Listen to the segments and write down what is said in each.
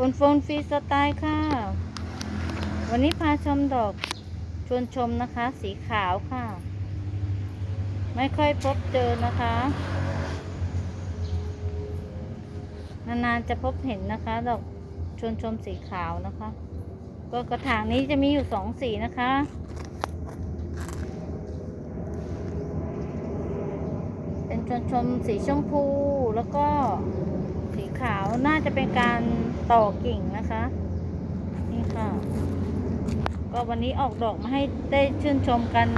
ฝนโฟนฟรีสไตล์ค่ะ วันนี้พาชมดอกชวนชมนะคะ สีขาวค่ะ ไม่ค่อยพบเจอนะคะ นานๆจะพบเห็นนะคะ ดอกชวนชมสีขาวนะคะ ก็กระถางนี้จะมีอยู่สองสีนะคะเป็นชวนชมสีชมพูแล้วก็สีขาวน่าจะเป็นการ ต่อกิ่งนะคะ นี่ค่ะ ก็วันนี้ออกดอกมาให้ได้ชื่นชมกัน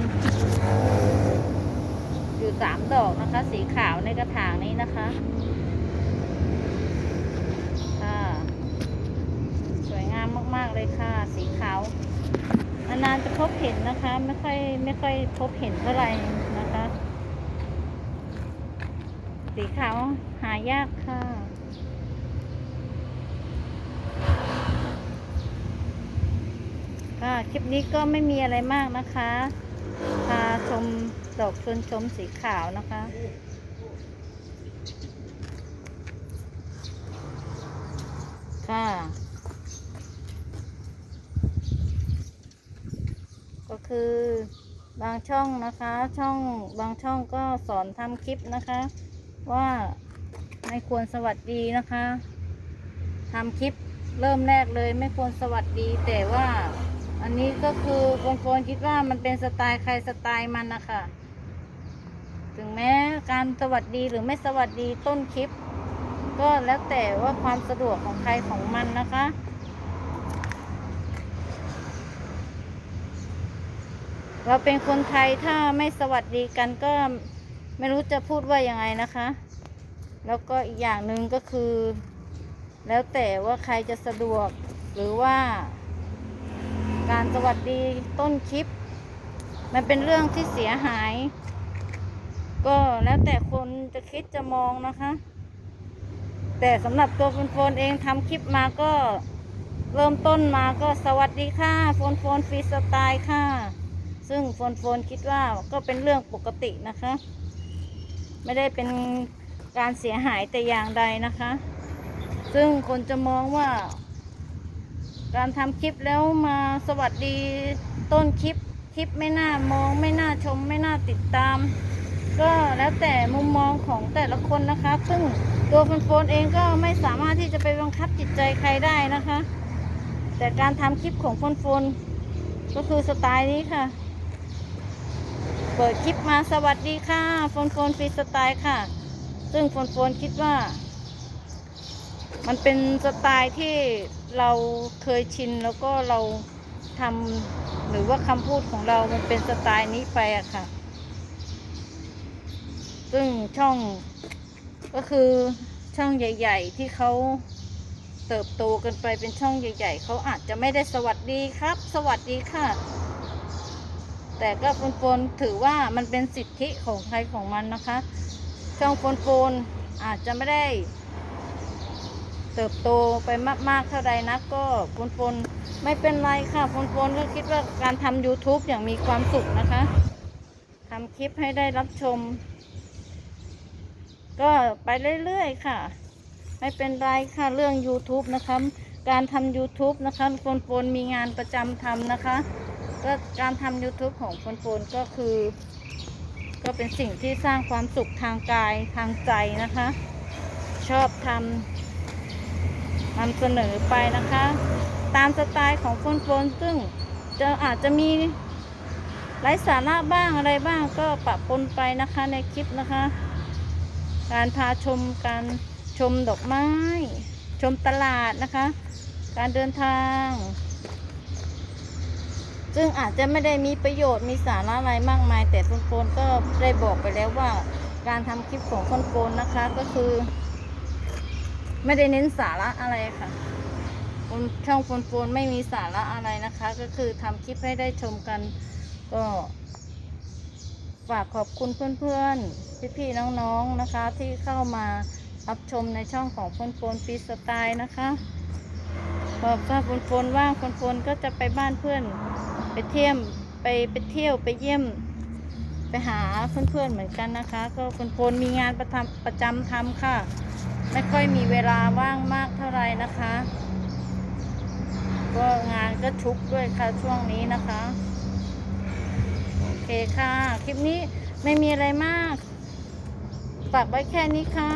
อยู่สามดอกนะคะ สีขาวในกระถางนี้นะคะค่ะสวยงามมากๆเลยค่ะ สีขาว นานๆจะพบเห็นนะคะ ไม่ค่อยไม่ค่อยพบเห็นเท่าไหร่นะคะ สีขาวหายากค่ะ คลิปนี้ก็ไม่มีอะไรมากนะคะ พาชมดอกชวนชมสีขาวนะคะ ค่ะ ก็คือบางช่องนะคะ ช่องบางช่องก็สอนทำคลิปนะคะ ว่าไม่ควรสวัสดีนะคะทำคลิปเริ่มแรกเลยไม่ควรสวัสดีแต่ว่า อันนี้ก็คือคนโฟนคิดว่ามันเป็นสไตล์ใครสไตล์มันนะคะถึงแม้การสวัสดีหรือไม่สวัสดีต้นคลิป ก็แล้วแต่ว่าความสะดวกของใครของมันนะคะเราเป็นคนไทยถ้าไม่สวัสดีกันก็ไม่รู้จะพูดว่ายังไงนะคะ แล้วก็อีกอย่างหนึ่งก็คือ แล้วแต่ว่าใครจะสะดวกหรือว่า การสวัสดีต้นคลิป มันเป็นเรื่องที่เสียหาย ก็แล้วแต่คนจะคิดจะมองนะคะ แต่สำหรับตัวโฟนโฟนเองทำคลิปมาก็เริ่มต้นมาก็สวัสดีค่ะโฟนโฟนฟรีสไตล์ค่ะ ซึ่งโฟนโฟนคิดว่าก็เป็นเรื่องปกตินะคะ ไม่ได้เป็นการเสียหายแต่อย่างใดนะคะ ซึ่งคนจะมองว่า การทำคลิปแล้วมาสวัสดีต้นคลิป คลิปไม่น่ามอง ไม่น่าชม ไม่น่าติดตาม ก็แล้วแต่มุมมองของแต่ละคนนะคะ ซึ่งตัวโฟนโฟนเองก็ไม่สามารถที่จะไปบังคับจิตใจใครได้นะคะ แต่การทำคลิปของโฟนโฟนก็คือสไตล์นี้ค่ะ เปิดคลิปมาสวัสดีค่ะโฟนโฟนฟรีสไตล์ค่ะ ซึ่งโฟนโฟนคิดว่า มันเป็นสไตล์ที่ เราเคยชินแล้วก็เราทำหรือว่าคำพูดของเรามันเป็นสไตล์นี้ไปอะค่ะ ซึ่งช่องก็คือช่องใหญ่ ๆ ที่เขาเติบโตกันไปเป็นช่องใหญ่ ๆเขาอาจจะไม่ได้สวัสดีครับ สวัสดีค่ะ แต่ก็ฟนโฟนถือว่ามันเป็นสิทธิของใครของมันนะคะ ช่องฟนโฟนอาจจะไม่ได้ เติบโตไปมากๆเท่าใดนักก็โฟนโฟนไม่เป็นไรค่ะโฟนโฟนก็คิดว่าการทำ YouTube อย่างมีความสุขนะคะทำคลิปให้ได้รับชม ก็ไปเรื่อยๆค่ะ ไม่เป็นไรค่ะเรื่อง YouTube นะคะ การทำ YouTube นะคะโฟนโฟนมีงานประจำทำนะคะ ก็การทำ YouTube ของโฟนโฟนก็คือ ก็เป็นสิ่งที่สร้างความสุขทางกายทางใจนะคะ ชอบทำ นำเสนอไปนะคะ ตามสไตล์ของโฟนโฟนซึ่งจะอาจจะมีไร้สาระบ้างอะไรบ้างก็ปะปนไปนะคะในคลิปนะคะ การพาชมการชมดอกไม้ ชมตลาดนะคะ การเดินทาง ซึ่งอาจจะไม่ได้มีประโยชน์มีสาระอะไรมากมาย แต่คนโฟนก็ได้บอกไปแล้วว่า การทำคลิปของคนโฟนนะคะก็คือ ไม่ได้เน้นสาระอะไรค่ะคนช่องโฟนโฟนไม่มีสาระอะไรนะคะ ก็คือทำคลิปให้ได้ชมกัน ก็ฝากขอบคุณเพื่อนๆ พี่ๆ น้องๆ นะคะ ที่เข้ามารับชมในช่องของโฟนโฟนฟีสไตล์นะคะพอถ้าโฟนโฟนว่างโฟนโฟนก็จะไปบ้านเพื่อน ไปเที่ยวไปไปเที่ยวไปเยี่ยม ไปหาเพื่อนๆ เหมือนกันนะคะ ก็คนโฟนมีงานประทำประจำทำค่ะ ไม่ค่อยมีเวลาว่างมากเท่าไหร่นะคะ ก็งานก็ชุกด้วยค่ะช่วงนี้นะคะ โอเคค่ะ คลิปนี้ไม่มีอะไรมากฝากไว้แค่นี้ค่ะ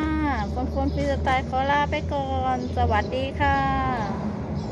คนคนฟิสไตล์ขอลาไปก่อน สวัสดีค่ะ